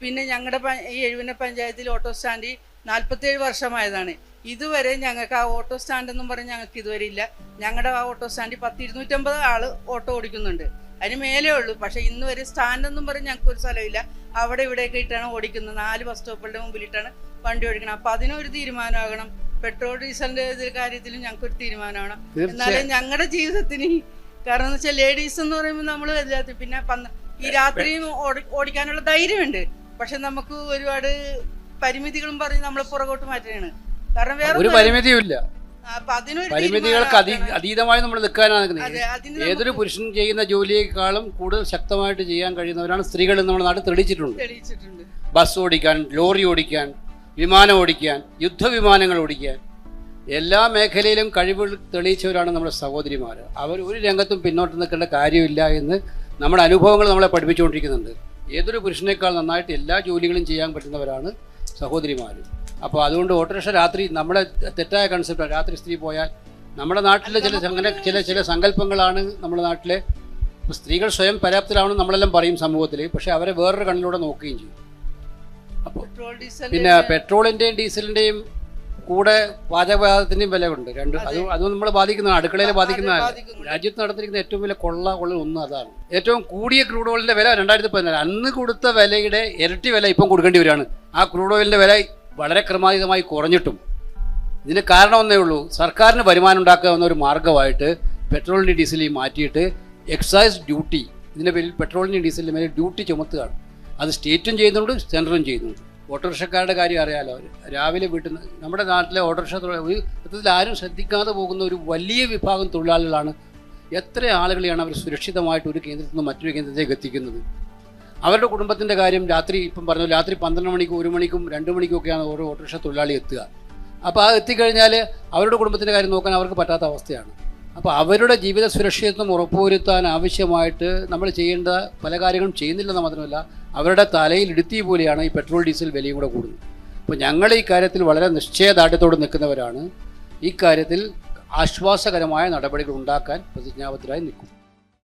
പിന്നെ ഞങ്ങളുടെ ഈ എഴുവിന പഞ്ചായത്തിൽ ഓട്ടോ സ്റ്റാൻഡ് നാൽപ്പത്തേഴ് വർഷമായതാണ്. ഇതുവരെ ഞങ്ങൾക്ക് ആ ഓട്ടോ സ്റ്റാൻഡ് എന്നും പറഞ്ഞ് ഞങ്ങൾക്ക് ഇതുവരെ ഇല്ല. ഞങ്ങളുടെ ആ ഓട്ടോ സ്റ്റാൻഡിൽ പത്ത് ഇരുന്നൂറ്റമ്പത് ആൾ ഓട്ടോ ഓടിക്കുന്നുണ്ട്. അതിന് മേലേ ഉള്ളൂ. പക്ഷെ ഇന്ന് വരെ സ്റ്റാൻഡ് എന്നും പറഞ്ഞ് ഞങ്ങൾക്ക് ഒരു സ്ഥലമില്ല അവിടെ ഇവിടെയൊക്കെ ഇട്ടാണ് ഓടിക്കുന്നത്. നാല് ബസ് സ്റ്റോപ്പുകളുടെ മുമ്പിലിട്ടാണ് വണ്ടി ഓടിക്കണം അപ്പൊ അതിനൊരു തീരുമാനമാകണം. പെട്രോൾ ഡീസലിന്റെ കാര്യത്തിലും ഞങ്ങൾക്ക് ഒരു തീരുമാനമാണ് എന്നാലേ ഞങ്ങളുടെ ജീവിതത്തിന് കാരണം എന്ന് വെച്ചാൽ ലേഡീസ് എന്ന് പറയുമ്പോൾ നമ്മൾ എല്ലാത്തിനും പിന്നെ ഈ രാത്രിയും ഓടി- ഓടിക്കാനുള്ള ധൈര്യമുണ്ട്. പക്ഷെ നമുക്ക് ഒരുപാട് പരിമിതികളും പറഞ്ഞ് നമ്മളെ പുറകോട്ട് മാറ്റുകയാണ്. കാരണം വേറെ ഒരു പരിമിതിയില്ല പരിമിതിയും ഇല്ല പരിമിതികൾക്ക് അതീതമായി നമ്മൾ നിൽക്കാനാണ് നിൽക്കുന്നത് ഏതൊരു പുരുഷൻ ചെയ്യുന്ന ജോലിയേക്കാളും കൂടുതൽ ശക്തമായിട്ട് ചെയ്യാൻ കഴിയുന്നവരാണ് സ്ത്രീകൾ നമ്മുടെ നാട്ടിൽ തെളിയിച്ചിട്ടുണ്ട്. തെളിയിച്ചിട്ടുണ്ട്. ബസ് ഓടിക്കാൻ ലോറി ഓടിക്കാൻ വിമാനം ഓടിക്കാൻ യുദ്ധവിമാനങ്ങൾ ഓടിക്കാൻ. എല്ലാ മേഖലയിലും കഴിവുകൾ തെളിയിച്ചവരാണ് നമ്മുടെ സഹോദരിമാർ അവർ ഒരു രംഗത്തും പിന്നോട്ട് നിൽക്കേണ്ട കാര്യമില്ല എന്ന് നമ്മുടെ അനുഭവങ്ങൾ നമ്മളെ പഠിപ്പിച്ചുകൊണ്ടിരിക്കുന്നുണ്ട്. ഏതൊരു പുരുഷനേക്കാൾ നന്നായിട്ട് എല്ലാ ജോലികളും ചെയ്യാൻ പറ്റുന്നവരാണ് സഹോദരിമാർ അപ്പോൾ അതുകൊണ്ട് ഓട്ടോറിക്ഷ രാത്രി നമ്മുടെ തെറ്റായ കൺസെപ്റ്റാണ് രാത്രി സ്ത്രീ പോയാൽ നമ്മുടെ നാട്ടിലെ ചില അങ്ങനെ ചില ചില സങ്കല്പങ്ങളാണ് നമ്മുടെ നാട്ടിലെ. സ്ത്രീകൾ സ്വയം പര്യാപ്തരാണെന്ന് നമ്മളെല്ലാം പറയും സമൂഹത്തിൽ പക്ഷേ അവരെ വേറൊരു കണ്ണിലൂടെ നോക്കുകയും ചെയ്യും. അപ്പോൾ പിന്നെ പെട്രോളിന്റെയും ഡീസലിന്റെയും കൂടെ പാചകവാതത്തിന്റെയും വില ഉണ്ട് രണ്ട് അത്. അത് നമ്മൾ ബാധിക്കുന്നതാണ് അടുക്കളയിൽ ബാധിക്കുന്നതാണ്. രാജ്യത്ത് നടന്നിരിക്കുന്ന ഏറ്റവും വലിയ കൊള്ള കൊള്ള ഒന്ന് അതാണ്. ഏറ്റവും കൂടിയ ക്രൂഡ് ഓയിലിന്റെ വില രണ്ടായിരത്തി പതിനാല്. അന്ന് കൊടുത്ത വിലയുടെ ഇരട്ടി വില ഇപ്പം കൊടുക്കേണ്ടി വരികയാണ്. ആ ക്രൂഡ് ഓയിലിന്റെ വില വളരെ ക്രമാതീതമായി കുറഞ്ഞിട്ടും. ഇതിന് കാരണം ഒന്നേ ഉള്ളൂ. സർക്കാരിന് വരുമാനം ഉണ്ടാക്കാവുന്ന ഒരു മാർഗമായിട്ട് പെട്രോളിന്റെയും ഡീസലിൽ മാറ്റിയിട്ട് എക്സൈസ് ഡ്യൂട്ടി ഇതിന്റെ പേരിൽ പെട്രോളിന്റെയും ഡീസലിന്റെ മേലെ ഡ്യൂട്ടി ചുമത്തുകയാണ്. അത് സ്റ്റേറ്റും ചെയ്യുന്നുണ്ട് സെൻട്രലും ചെയ്യുന്നുണ്ട്. ഓട്ടോറിക്ഷക്കാരുടെ കാര്യം അറിയാലോ. രാവിലെ വീട്ടിൽ നമ്മുടെ നാട്ടിലെ ഓട്ടോറിക്ഷ തൊഴിലാളി ഒരു സത്യത്തിൽ ആരും ശ്രദ്ധിക്കാതെ പോകുന്ന ഒരു വലിയ വിഭാഗം തൊഴിലാളികളാണ് എത്ര ആളുകളെയാണ് അവർ സുരക്ഷിതമായിട്ട് ഒരു കേന്ദ്രത്തിൽ നിന്ന് മറ്റൊരു കേന്ദ്രത്തിലേക്ക് എത്തിക്കുന്നത്. അവരുടെ കുടുംബത്തിന്റെ കാര്യം രാത്രി ഇപ്പം പറഞ്ഞു രാത്രി പന്ത്രണ്ട് മണിക്കും ഒരു മണിക്കും രണ്ട് മണിക്കും ഒക്കെയാണ് ഓരോ ഓട്ടോറിക്ഷ തൊഴിലാളി എത്തുക. അപ്പോൾ ആ എത്തിക്കഴിഞ്ഞാൽ അവരുടെ കുടുംബത്തിന്റെ കാര്യം നോക്കാൻ അവർക്ക് പറ്റാത്ത അവസ്ഥയാണ്. അപ്പോൾ അവരുടെ ജീവിത സുരക്ഷിതത്വം ഉറപ്പുവരുത്താൻ ആവശ്യമായിട്ട് നമ്മൾ ചെയ്യേണ്ട പല കാര്യങ്ങളും ചെയ്യുന്നില്ലെന്ന് മാത്രമല്ല അവരുടെ തലയിൽ ഇടുത്തി പോലെയാണ് ഈ പെട്രോൾ ഡീസൽ വിലയും കൂടെ കൂടുന്നത്. അപ്പോൾ ഞങ്ങൾ ഈ കാര്യത്തിൽ വളരെ നിശ്ചയദാർഢ്യത്തോട് നിൽക്കുന്നവരാണ്. ഈ കാര്യത്തിൽ ആശ്വാസകരമായ നടപടികൾ ഉണ്ടാക്കാൻ പ്രതിജ്ഞാബദ്ധരായി നിൽക്കും.